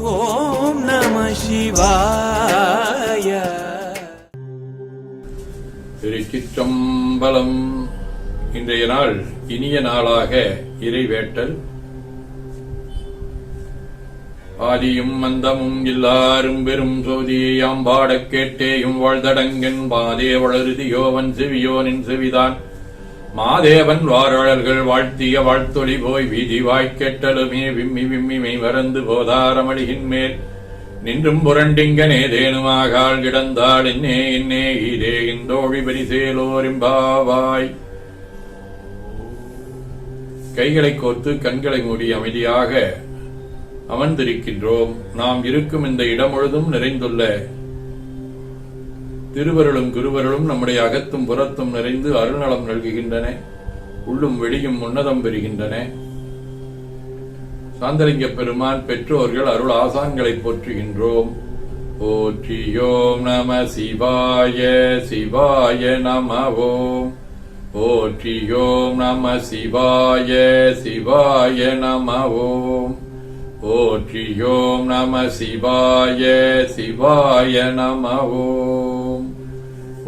ஓம் நம சிவாய. திருச்சிற்றம்பலம். இன்றைய நாள் இனிய நாளாக இறைவேட்டல். ஆதியும் மந்தமும் எல்லாரும் பெரும் சோதியாம் பாடக் கேட்டேயும் வாழ்தடங்கன் பாதே வளருதியோவன் செவியோனின் செவிதான். மாதேவன் வாரழல்கள் வாழ்த்திய வாழ்த்தொளி போய் வீதி வாய்க்கெட்டலுமே விம்மி விம்மி மெய் மறந்து போதாரமடியின் மேல். நின்றும் புரண்டிங்கனே தேனுமாகால் கிடந்தாள் என்னே என்னே இதே இந்தோழி பரிசேலோரிம்பாவாய் கைகளை கோர்த்து கண்களை மூடி அமைதியாக அமர்ந்திருக்கின்றோம். நாம் இருக்கும் இந்த இடம் முழுதும் நிறைந்துள்ள திருவருளும் குருவருளும் நம்முடைய அகத்தும் புறத்தும் நிறைந்து அருள்நலம் நல்குகின்றன. உள்ளும் வெளியும் உன்னதம் பெறுகின்றன. சாந்தலிங்க பெருமான் பெற்றோர்கள் அருள் ஆசான்களை போற்றுகின்றோம். போற்றியோம் நம சிவாய சிவாய நம ஓம் போற்றியோம் நம சிவாய சிவாய நம ஓம் போற்றியோம் நம சிவாய சிவாய நம ஓம்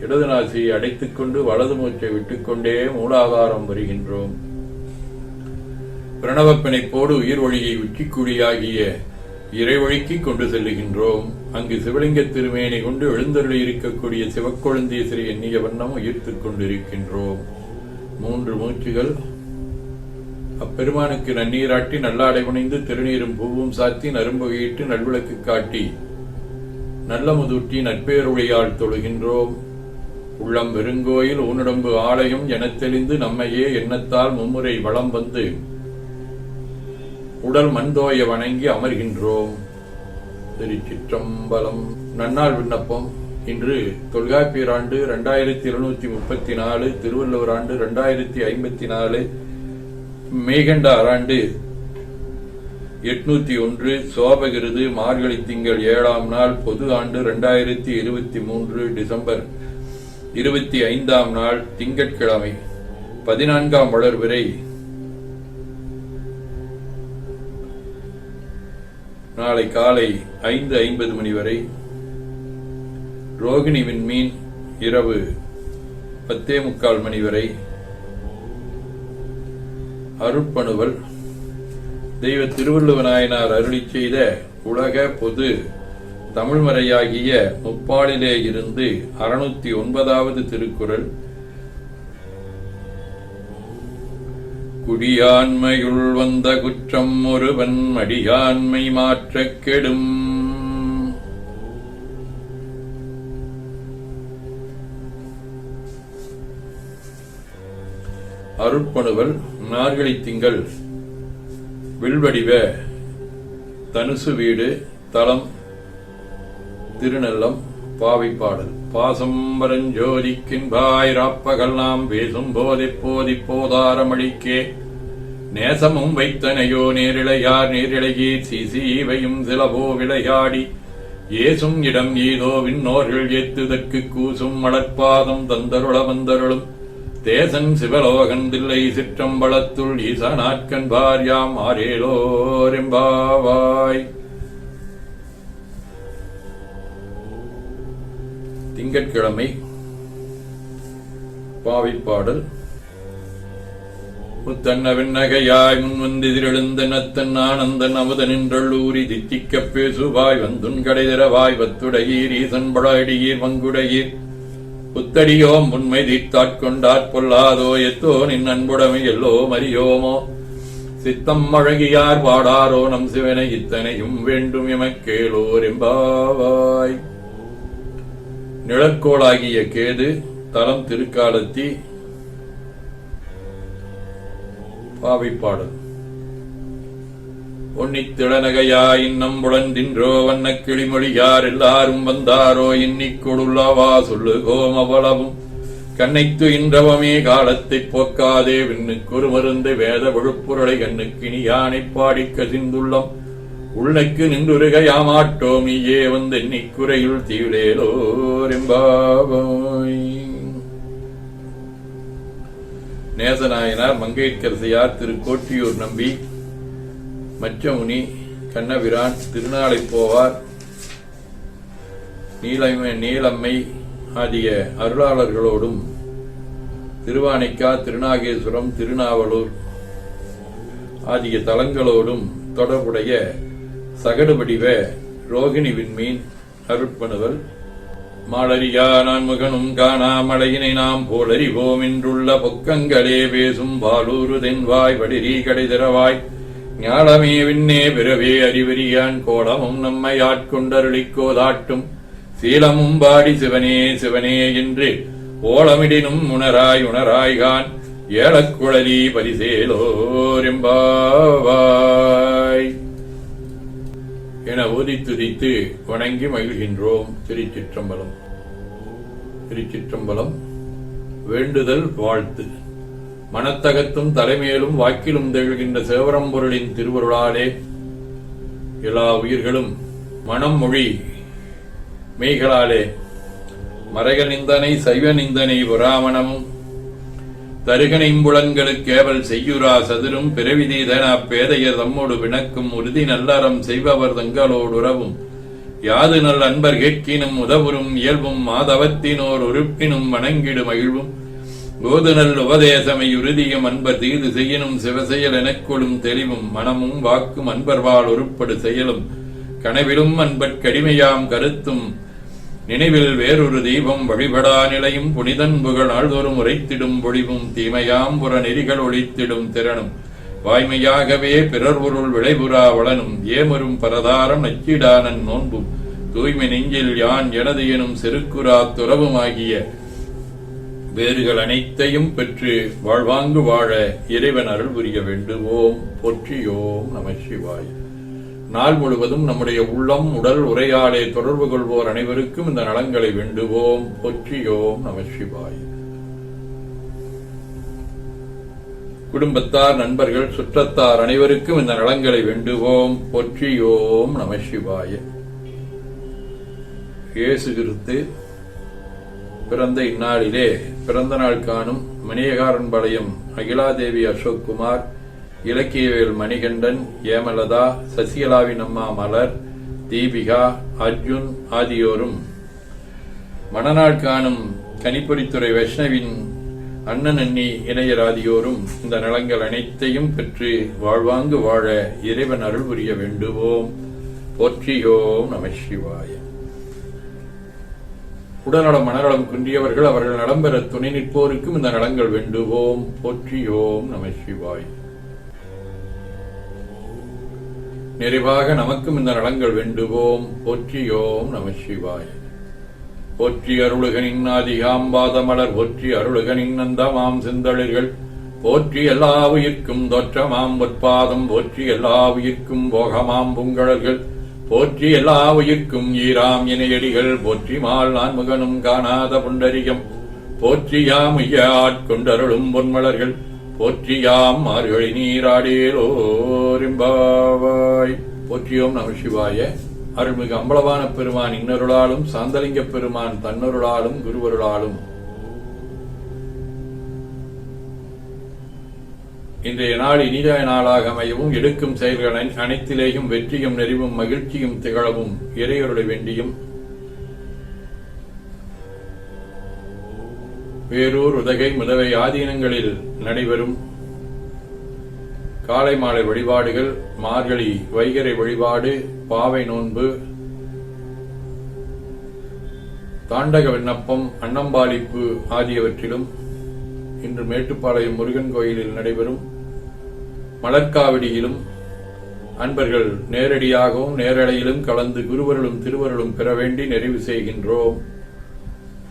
இடது நாசியை அடைத்துக் கொண்டு வலது மூச்சை விட்டுக்கொண்டே மூலாதாரம் வருகின்றோம். பிரணவப் பிணைப்போடு உயிர் வழியை உச்சிக்குழியாகிய இறைவழிக்கு கொண்டு செல்லுகின்றோம். அங்கு சிவலிங்க திருமேனி கொண்டு எழுந்தருளி இருக்கக்கூடிய சிவக்கொழுந்தீஸ்வரி எண்ணிய வண்ணம் உயிர்த்துக் கொண்டிருக்கின்றோம். மூன்று மூச்சுகள். அப்பெருமானுக்கு நன்னீராட்டி நல்லாடை புனைந்து திருநீரும் பூவும் சாத்தி நரும்புகையிட்டு நல்விளக்கு காட்டி நல்ல முதுட்டி நட்பேருளையால் தொழுகின்றோம். உள்ளம் பெருங்கோயில் ஊனடம்பு ஆலயம் எனத் தெளிந்து நம்மையே எண்ணத்தால் மும்முறை வளம் வந்து உடல் மண்தோய வணங்கி அமர்கின்றோம். திருச்சிற்றம்பலம் நன்னாள் விண்ணப்பம். இன்று தொல்காப்பியர் ஆண்டு இரண்டாயிரத்தி இருநூத்தி முப்பத்தி நாலு திருவள்ளுவர் ஆண்டு இரண்டாயிரத்தி ஐம்பத்தி நாலு மேகண்டார் ஆண்டு எட்நூத்தி ஒன்று சோபகிருது மார்கழி திங்கள் ஏழாம் நாள் பொது ஆண்டு இரண்டாயிரத்தி இருபத்தி மூன்று டிசம்பர் இருபத்தி ஐந்தாம் நாள் திங்கட்கிழமை பதினான்காம் வளர்விரை நாளை காலை ஐந்து ஐம்பது மணி வரை ரோகிணி விண்மீன் இரவு பத்தே முக்கால் மணி வரை அருட்பணுவல் தெய்வ திருவள்ளுவ நாயனார் அருளி செய்த உலக பொது தமிழ்மறையாகிய முப்பாலிலே இருந்து அறுநூத்தி ஒன்பதாவது திருக்குறள். குடியாண்மையுள் வந்த குற்றம் ஒருவன் மடியாண்மை மாற்றக் கெடும். அருட்பணுவல் நார்கழி திங்கள். வில்வடிவ தனுசு வீடு தலம் திருநெல்லம் பாவைப்பாடல். பாசம் வரஞ்சோதிக்கின்பாய் ராப்பகல் நாம் பேசும் போதை போதி போதாரமளிக்கே. நேசமும் வைத்தனையோ நேரிழையார் நேரிழையீர் சிசீவையும் சிலவோ விளையாடி. ஏசும் இடம் ஏதோ விண்ணோர்கள் ஏத்துதற்கு கூசும் மலர்பாதம் தந்தருள வந்தருளும். தேசன் சிவலோகன் தில்லை சிற்றம்பலத்துள் ஈசனாட்கன் பாரியாம் ஆரேலோரெம்பாவாய் திங்கட்கிழமை பாவிப்பாடல். முத்தன்ன விண்ணகையாய் முன்வந்திதிரெழுந்த நத்தன் ஆனந்தன் அமுத நின்றள்ளூரி தித்திக்கப் பேசுவாய் வந்துன் கடைதிரவாய் வத்துடையீர் ஈசன் மங்குடையீர். புத்தடியோம் உண்மை தீர்த்தாட்கொண்டாற் பொல்லாதோ எத்தோ நின் அன்புடைமை எல்லோ மரியோமோ. சித்தம் அழகியார் பாடாரோ நம் சிவனை இத்தனையும் வேண்டும் எமக்கேளோர் எம்பாவாய் நிழற்கோளாகிய கேது தலம் திருக்காலத்தி பாவிப்பாடல். உன்னித்திழநகையா இன்னம் புலந்தின்றோ வண்ண கிளிமொழியார் எல்லாரும் வந்தாரோ இன்னிக் கொடுள்ளவா சொல்லுகோம் அவ்வளவும். கண்ணைத்து இன்றவமே காலத்தைப் போக்காதே விண்ணுக்கொரு மருந்து வேத விழுப்புரளை கண்ணுக்கினி யானை பாடிக் கசிந்துள்ளம். உள்ளக்கு நின்றுருகையாமாட்டோம் நீயே வந்து நிக்குறையுள் தீவிலேலோரெம்பாவாய். நேசநாயனார் மங்கையர்க்கரசியார் திரு கோட்டியூர் நம்பி மச்சமுனி கண்ணபிரான் திருநாளை போவார். நீலமை நீலம்மை ஆகிய அருளாளர்களோடும் திருவானைக்கா திருநாகேஸ்வரம் திருநாவலூர் ஆகிய தலங்களோடும் தொடர்புடைய சகடு வடிவ ரோகிணி விண்மீன் அருட்பணுவல் மாடறியா நான் முகனும் காணாமலையினை நாம் போலறிவோம். என்றுள்ள பொக்கங்களே பேசும் பாலூரு தென்வாய் வடிரி கடைதிரவாய் ஞாழமே விண்ணே பிறவே அறிவறியான் கோலமும் நம்மை ஆட்கொண்டருளிக்கோதாட்டும் சீலமும் பாடி சிவனே சிவனே என்று ஓலமிடினும் உணராய் உணராய்கான் ஏலக்குழலி பரிசேலோரெம்பாவாய் என ஓதி துதித்து வணங்கி மகிழ்கின்றோம். திருச்சிற்றம்பலம். திருச்சிற்றம்பலம். வேண்டுதல் வாழ்த்து. மனத்தகத்தும் தலைமையிலும் வாக்கிலும் திகழ்கின்ற சேவரம்பொருளின் திருவருளாலே எல்லா உயிர்களும் மனம் மொழி மெய்களாலே மறைக நிந்தனை சைவ நிந்தனை புராமணமும் தருகனைம்புலன்களுக்கேவல் செய்யுரா சதுரும் பிறவிதீதன அப்பேதையர் தம்மோடு வினக்கும் உறுதி நல்லறம் செய்பவர் தங்களோடு உறவும் யாது நல் அன்பர் கேட்கினும் உதவுறும் இயல்பும் மாதவத்தினோர் உறுப்பினும் வணங்கிடு மகிழ்வும். கோதுநல் உபதேசமை உறுதியும் அன்பர் தீது செய்யினும் சிவசெயல் எனக்கொடும் தெளிவும். மனமும் வாக்கும் அன்பர்வாள் உருப்படு செயலும். கனவிலும் அன்பற் கடிமையாம் கருத்தும். நினைவில் வேறொரு தீபம் வழிபடா நிலையும் புனிதன் புகழ் நாள்தோறும் உரைத்திடும் பொழிவும் தீமையாம் புற நெறிகள் ஒழித்திடும் திறனும். வாய்மையாகவே பிறர் பொருள் விளைபுறா வளனும். ஏமரும் பரதாரம் நச்சிடானன் நோன்பும். தூய்மை நெஞ்சில் யான் எனது எனும் செருக்குரா துறவுமாகிய வேர்கள் அனைத்தையும் பெற்று வாழ்வாங்கு வாழ இறைவன் அருள் புரிய வேண்டுவோம். போற்றியோம் நம சிவாய். நாள் முழுவதும் நம்முடைய உள்ளம் உடல் உரையாடே தொடர்பு கொள்வோர் அனைவருக்கும் இந்த நலங்களை வேண்டுவோம். போற்றியோம் நம சிவாய். குடும்பத்தார் நண்பர்கள் சுற்றத்தார் அனைவருக்கும் இந்த நலங்களை வேண்டுவோம். போற்றியோம் நம சிவாய. இயேசு கிறிஸ்து பிறந்த இந்நாளிலே பிறந்த நாள் காணும் மணியகாரன்பாளையம் அகிலாதேவி அசோக் குமார் இலக்கியவேல் மணிகண்டன் ஏமலதா சசிகலாவின் அம்மா மலர் தீபிகா அர்ஜுன் ஆகியோரும். மணநாள் காணும் கனிப்பொறித்துறை வைஷ்ணவின் அண்ணன் அண்ணி இணையர் ஆகியோரும் இந்த நலங்கள் அனைத்தையும் பெற்று வாழ்வாங்கு வாழ இறைவன் அருள் புரிய வேண்டுவோம். போற்றியோம் நம சிவாய. உடல்நலம் மனநலம் குன்றியவர்கள் அவர்கள் நலம் பெற துணை நிற்போருக்கும் இந்த நலங்கள் வேண்டுவோம். போற்றியோம் நம சிவாய். நிறைவாக நமக்கும் இந்த நலங்கள் வேண்டுவோம். போற்றியோம் நம சிவாய். போற்றி அருளுகனின் ஆதிகாம்பாதமலர் போற்றி அருளுகனின் நந்தமாம் செந்தளிர்கள். போற்றி எல்லா உயிர்க்கும் தோற்றமாம் பொற்பாதம் போற்றி எல்லா உயிர்க்கும் போகமாம் பூங்கழல்கள். போற்றி எல்லா உயிர்க்கும் ஈராம் இணையடிகள் போற்றி மால் நான்முகனும் காணாத புண்டரிகம். போற்றியாம் ஐயாட்கொண்டருளும் பொன்மலர்கள். போற்றியாம் மார்கழி நீராடேலோரிம்பாவாய். போற்றியோம் நம சிவாய. அருள்மிகு அம்பலவான பெருமான் இன்னருளாலும் சாந்தலிங்க பெருமான் தன்னருளாலும் குருவருளாலும். இன்றைய நாள் இனிதாய நாளாக அமையவும் எடுக்கும் செயல்கள் அனைத்திலேயும் வெற்றியும் நெறிவும் மகிழ்ச்சியும் திகழவும் இறையருளை வேண்டியும் வேரூர் உதகை முதவை ஆதீனங்களில் நடைபெறும். காலை மாலை வழிபாடுகள் மார்கழி வைகரை வழிபாடு பாவை நோன்பு தாண்டக விண்ணப்பம் அன்னம்பாளிப்பு ஆகியவற்றிலும் இன்று மேட்டுப்பாளையம் முருகன் கோயிலில் நடைபெறும். மலர்காவடியிலும் அன்பர்கள் நேரடியாகவும் நேரலையிலும் கலந்து குருவருளும் திருவருளும் பெற வேண்டி நிறைவு செய்கின்றோம்.